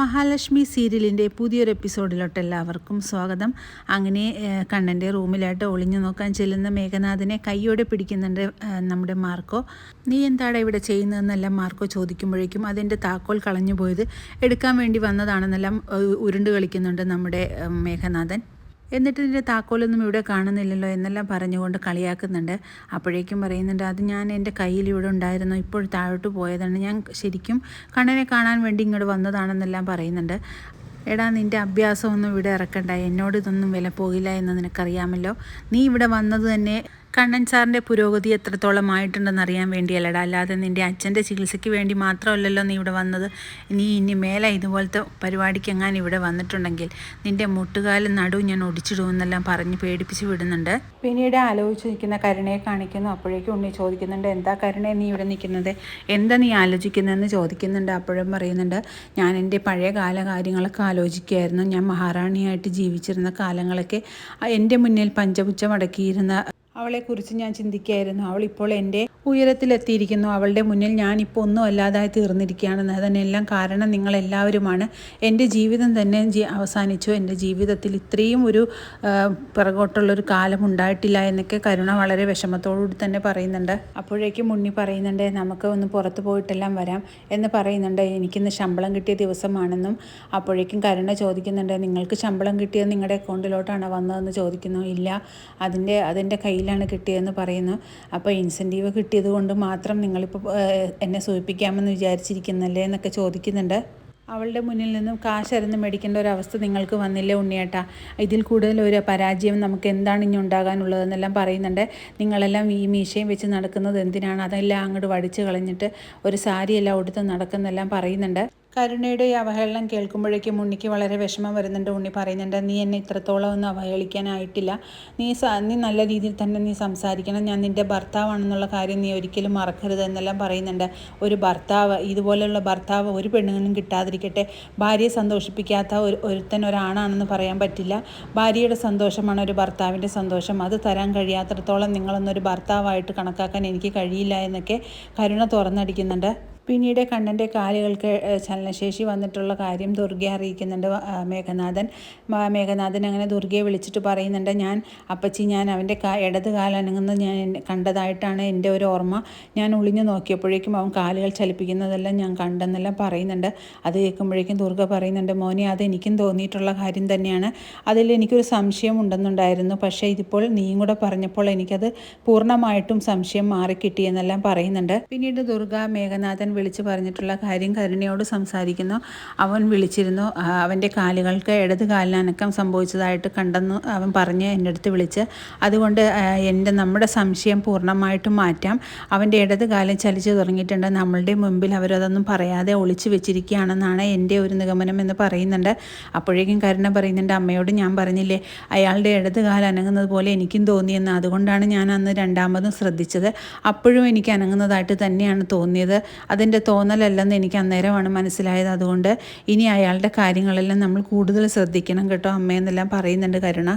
മഹാലക്ഷ്മി സീരിയലിന്റെ പുതിയൊരു എപ്പിസോഡിലോട്ട് എല്ലാവർക്കും സ്വാഗതം. അങ്ങനെ കണ്ണന്റെ റൂമിലായിട്ട് ഒളിഞ്ഞു നോക്കാൻ ചെല്ലുന്ന മേഘനാഥിനെ കൈയോടെ പിടിക്കുന്നുണ്ട് നമ്മുടെ മാർക്കോ. നീ എന്താണ് ഇവിടെ ചെയ്യുന്നതെന്നെല്ലാം മാർക്കോ ചോദിക്കുമ്പോഴേക്കും അതിന്റെ താക്കോൽ കളഞ്ഞു പോയത് എടുക്കാൻ വേണ്ടി വന്നതാണെന്നെല്ലാം ഉരുണ്ട് കളിക്കുന്നുണ്ട് നമ്മുടെ മേഘനാഥൻ. എന്നിട്ട് നിന്റെ താക്കോലൊന്നും ഇവിടെ കാണുന്നില്ലല്ലോ എന്നെല്ലാം പറഞ്ഞുകൊണ്ട് കളിയാക്കുന്നുണ്ട്. അപ്പോഴേക്കും പറയുന്നുണ്ട് അത് ഞാൻ എന്റെ കയ്യിൽ ഇവിടെ ഉണ്ടായിരുന്നു ഇപ്പോൾ താഴോട്ട് പോയതാണ്. ഞാൻ ശരിക്കും കണ്ണനെ കാണാൻ വേണ്ടി ഇങ്ങോട്ട് വന്നതാണെന്നെല്ലാം പറയുന്നുണ്ട്. എടാ നിന്റെ അഭ്യാസമൊന്നും ഇവിടെ ഇറക്കണ്ട. എന്നോട് ഇതൊന്നും വില പോകില്ല എന്ന് നിനക്കറിയാമല്ലോ. നീ ഇവിടെ വന്നത് തന്നെ കണ്ണൻ സാറിന്റെ പുരോഗതി എത്രത്തോളം ആയിട്ടുണ്ടെന്ന് അറിയാൻ വേണ്ടിയല്ലടാ. അല്ലാതെ നിന്റെ അച്ഛന്റെ ചികിത്സയ്ക്ക് വേണ്ടി മാത്രമല്ലല്ലോ നീ ഇവിടെ വന്നത്. നീ ഇനി മേലെ ഇതുപോലത്തെ പരിപാടിക്ക് എങ്ങാനും ഇവിടെ വന്നിട്ടുണ്ടെങ്കിൽ നിന്റെ മുട്ടുകാലും നടു ഞാൻ ഒടിച്ചിടുമെന്നെല്ലാം പറഞ്ഞ് പേടിപ്പിച്ച് വിടുന്നുണ്ട്. പിന്നീട് ആലോചിച്ച് നിൽക്കുന്ന കരുണയെ കാണിക്കുന്നു. അപ്പോഴേക്കും ഉണ്ണി ചോദിക്കുന്നുണ്ട് എന്താ കരുണയെ നീ ഇവിടെ നിൽക്കുന്നത്? എന്താ നീ ആലോചിക്കുന്നതെന്ന് ചോദിക്കുന്നുണ്ട് അപ്പോഴും പറയുന്നുണ്ട്. ഞാൻ എന്റെ പഴയ കാല കാര്യങ്ങളൊക്കെ ആലോചിക്കുകയായിരുന്നു. ഞാൻ മഹാറാണിയായിട്ട് ജീവിച്ചിരുന്ന കാലങ്ങളൊക്കെ എന്റെ മുന്നിൽ പഞ്ചപുച്ഛം അടക്കിയിരുന്ന അവളെക്കുറിച്ച് ഞാൻ ചിന്തിക്കുകയായിരുന്നു അവൾ ഇപ്പോൾ എന്റെ ഉയരത്തിലെത്തിയിരിക്കുന്നു. അവളുടെ മുന്നിൽ ഞാനിപ്പോൾ ഒന്നും അല്ലാതായി തീർന്നിരിക്കുകയാണെന്ന് അതിനെല്ലാം കാരണം നിങ്ങളെല്ലാവരുമാണ്. എന്റെ ജീവിതം തന്നെ അവസാനിച്ചു. എന്റെ ജീവിതത്തിൽ ഇത്രയും ഒരു പിറകോട്ടുള്ളൊരു കാലം ഉണ്ടായിട്ടില്ല എന്നൊക്കെ കരുണ വളരെ വിഷമത്തോടുകൂടി തന്നെ പറയുന്നുണ്ട്. അപ്പോഴേക്കും മുന്നി പറയുന്നുണ്ട് നമുക്ക് ഒന്ന് പുറത്ത് പോയിട്ടെല്ലാം വരാം എന്ന് പറയുന്നുണ്ട്. എനിക്കിന്ന് ശമ്പളം കിട്ടിയ ദിവസമാണെന്നും അപ്പോഴേക്കും കരുണ ചോദിക്കുന്നുണ്ട് നിങ്ങൾക്ക് ശമ്പളം കിട്ടിയത് നിങ്ങളുടെ അക്കൗണ്ടിലോട്ടാണ് വന്നതെന്ന് ചോദിക്കുന്നു? ഇല്ല. അതിന്റെ അതിന്റെ കയ്യിലാണ് കിട്ടിയതെന്ന് പറയുന്നു. അപ്പോൾ ഇൻസെന്റീവ് കിട്ടിയത് കൊണ്ട് മാത്രം നിങ്ങളിപ്പോൾ എന്നെ സൂചിപ്പിക്കാമെന്ന് വിചാരിച്ചിരിക്കുന്നല്ലേ എന്നൊക്കെ ചോദിക്കുന്നുണ്ട്. അവളുടെ മുന്നിൽ നിന്നും കാശരന്ന് മേടിക്കേണ്ട ഒരു അവസ്ഥ നിങ്ങൾക്ക് വന്നില്ലേ ഉണ്ണിയേട്ടാ? ഇതിൽ കൂടുതൽ ഒരു പരാജയം നമുക്ക് എന്താണ് ഇനി ഉണ്ടാകാനുള്ളതെന്നെല്ലാം പറയുന്നുണ്ട്. നിങ്ങളെല്ലാം ഈ മീശയും വെച്ച് നടക്കുന്നത് എന്തിനാണ്? അതെല്ലാം അങ്ങോട്ട് വടിച്ച് കളഞ്ഞിട്ട് ഒരു സാരിയെല്ലാം ഉടുത്ത് നടക്കുന്നെല്ലാം പറയുന്നുണ്ട്. കരുണയുടെ ഈ അവഹേളനം കേൾക്കുമ്പോഴേക്കും ഉണ്ണിക്ക് വളരെ വിഷമം വരുന്നുണ്ട്. ഉണ്ണി പറയുന്നുണ്ട് നീ എന്നെ ഇത്രത്തോളം ഒന്നും അവഹേളിക്കാനായിട്ടില്ല. നീ നീ നല്ല രീതിയിൽ തന്നെ നീ സംസാരിക്കണം. ഞാൻ നിന്റെ ഭർത്താവാണെന്നുള്ള കാര്യം നീ ഒരിക്കലും മറക്കരുത് എന്നെല്ലാം പറയുന്നുണ്ട്. ഒരു ഭർത്താവ് ഇതുപോലെയുള്ള ഭർത്താവ് ഒരു പെണ്ണുങ്ങളും കിട്ടാതിരിക്കട്ടെ. ഭാര്യയെ സന്തോഷിപ്പിക്കാത്ത ഒരു ഒരുത്തൻ ഒരാണാണെന്ന് പറയാൻ പറ്റില്ല. ഭാര്യയുടെ സന്തോഷമാണ് ഒരു ഭർത്താവിന്റെ സന്തോഷം. അത് തരാൻ കഴിയാത്തടത്തോളം നിങ്ങളൊന്നൊരു ഭർത്താവായിട്ട് കണക്കാക്കാൻ എനിക്ക് കഴിയില്ല എന്നൊക്കെ കരുണ തുറന്നടിക്കുന്നുണ്ട്. പിന്നീട് കണ്ണന്റെ കാലുകൾക്ക് ചലനശേഷി വന്നിട്ടുള്ള കാര്യം ദുർഗയെ അറിയിക്കുന്നുണ്ട് മേഘനാഥൻ. മേഘനാഥൻ അങ്ങനെ ദുർഗയെ വിളിച്ചിട്ട് പറയുന്നുണ്ട് ഞാൻ അപ്പച്ചി ഞാൻ അവന്റെ കാ ഇടത് കാലനങ്ങുന്നത് ഞാൻ കണ്ടതായിട്ടാണ് എന്റെ ഒരു ഓർമ്മ. ഞാൻ ഒളിഞ്ഞു നോക്കിയപ്പോഴേക്കും അവൻ കാലുകൾ ചലിപ്പിക്കുന്നതെല്ലാം ഞാൻ കണ്ടെന്നെല്ലാം പറയുന്നുണ്ട്. അത് കേൾക്കുമ്പോഴേക്കും ദുർഗ പറയുന്നുണ്ട് മോനെ അത് എനിക്കും തോന്നിയിട്ടുള്ള കാര്യം തന്നെയാണ്. അതിൽ എനിക്കൊരു സംശയം ഉണ്ടെന്നുണ്ടായിരുന്നു. പക്ഷേ ഇതിപ്പോൾ നീയും കൂടെ പറഞ്ഞപ്പോൾ എനിക്കത് പൂർണമായിട്ടും സംശയം മാറിക്കിട്ടിയെന്നെല്ലാം പറയുന്നുണ്ട്. പിന്നീട് ദുർഗ മേഘനാഥൻ വിളിച്ചു പറഞ്ഞിട്ടുള്ള കാര്യം കരുണയോട് സംസാരിക്കുന്നു. അവൻ വിളിച്ചിരുന്നു. അവന്റെ കാലുകൾക്ക് ഇടത് കാലിനനക്കം സംഭവിച്ചതായിട്ട് കണ്ടെന്ന് അവൻ പറഞ്ഞ് എന്റെ അടുത്ത് വിളിച്ച് അതുകൊണ്ട് എന്റെ നമ്മുടെ സംശയം പൂർണമായിട്ട് മാറ്റാം. അവന്റെ ഇടത് കാലം ചലിച്ചു തുടങ്ങിയിട്ടുണ്ട്. നമ്മളുടെ മുമ്പിൽ അവരതൊന്നും പറയാതെ ഒളിച്ചു വെച്ചിരിക്കുകയാണെന്നാണ് എന്റെ ഒരു നിഗമനം എന്ന് പറയുന്നുണ്ട്. അപ്പോഴേക്കും കരുണ പറയുന്നുണ്ട് അമ്മയോട് ഞാൻ പറഞ്ഞില്ലേ അയാളുടെ ഇടത് കാലം അനങ്ങുന്നത് പോലെ എനിക്കും തോന്നിയെന്ന്. അതുകൊണ്ടാണ് ഞാൻ അന്ന് രണ്ടാമതും ശ്രദ്ധിച്ചത്. അപ്പോഴും എനിക്ക് അനങ്ങുന്നതായിട്ട് തന്നെയാണ് തോന്നിയത്. അതിന്റെ തോന്നലല്ലെന്ന് എനിക്ക് അന്നേരമാണ് മനസ്സിലായത്. അതുകൊണ്ട് ഇനി അയാളുടെ കാര്യങ്ങളെല്ലാം നമ്മൾ കൂടുതൽ ശ്രദ്ധിക്കണം കേട്ടോ അമ്മയെന്നെല്ലാം പറയുന്നുണ്ട് കരുണ.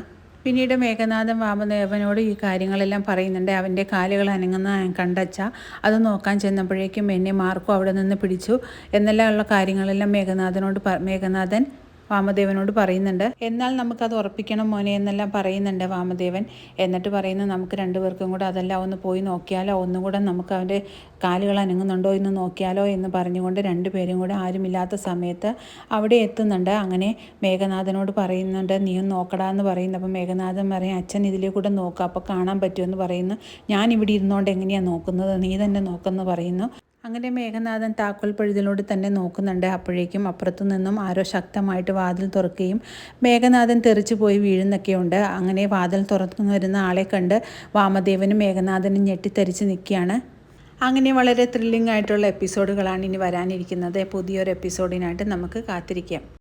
പിന്നീട് മേഘനാഥൻ വാമദേവനോട് ഈ കാര്യങ്ങളെല്ലാം പറയുന്നുണ്ട്. അവന്റെ കാലുകൾ അനങ്ങുന്ന കണ്ടച്ച അത് നോക്കാൻ ചെന്നപ്പോഴേക്കും എന്നെ മാർക്കോ അവിടെ നിന്ന് പിടിച്ചു. എന്നെല്ലാം ഉള്ള കാര്യങ്ങളെല്ലാം മേഘനാഥനോട് മേഘനാഥൻ വാമദേവനോട് പറയുന്നുണ്ട്. എന്നാൽ നമുക്കത് ഉറപ്പിക്കണം മോനെ എന്നെല്ലാം പറയുന്നുണ്ട് വാമദേവൻ. എന്നിട്ട് പറയുന്നു നമുക്ക് രണ്ടുപേർക്കും കൂടെ അതെല്ലാം ഒന്ന് പോയി നോക്കിയാലോ? ഒന്നും കൂടെ നമുക്ക് അവന്റെ കാലുകൾ അനങ്ങുന്നുണ്ടോ എന്ന് നോക്കിയാലോ? എന്ന് പറഞ്ഞുകൊണ്ട് രണ്ടുപേരും കൂടെ ആരുമില്ലാത്ത സമയത്ത് അവിടെ എത്തുന്നുണ്ട്. അങ്ങനെ മേഘനാഥനോട് പറയുന്നുണ്ട് നീ ഒന്ന് നോക്കടാ എന്ന് പറയുന്നു. അപ്പോൾ മേഘനാഥൻ പറയും അച്ഛൻ ഇതിലേ കൂടെ നോക്കുക അപ്പോൾ കാണാൻ പറ്റുമെന്ന് പറയുന്നു. ഞാൻ ഇവിടെ ഇരുന്നുകൊണ്ട് എങ്ങനെയാണ് നോക്കുന്നത്? നീ തന്നെ നോക്കുന്നു പറയുന്നു. അങ്ങനെ മേഘനാഥൻ താക്കോൽ പഴുതിലൂടെ തന്നെ നോക്കുന്നുണ്ട്. അപ്പോഴേക്കും അപ്പുറത്തു നിന്നും ആരോ ശക്തമായിട്ട് വാതിൽ തുറക്കുകയും മേഘനാഥൻ തെറിച്ചു പോയി വീഴുന്നൊക്കെയുണ്ട്. അങ്ങനെ വാതിൽ തുറന്നു വരുന്ന ആളെ കണ്ട് വാമദേവനും മേഘനാഥനും ഞെട്ടിത്തെറിച്ച് നിൽക്കുകയാണ്. അങ്ങനെ വളരെ ത്രില്ലിംഗ് ആയിട്ടുള്ള എപ്പിസോഡുകളാണ് ഇനി വരാനിരിക്കുന്നത്. പുതിയൊരു എപ്പിസോഡിനായിട്ട് നമുക്ക് കാത്തിരിക്കാം.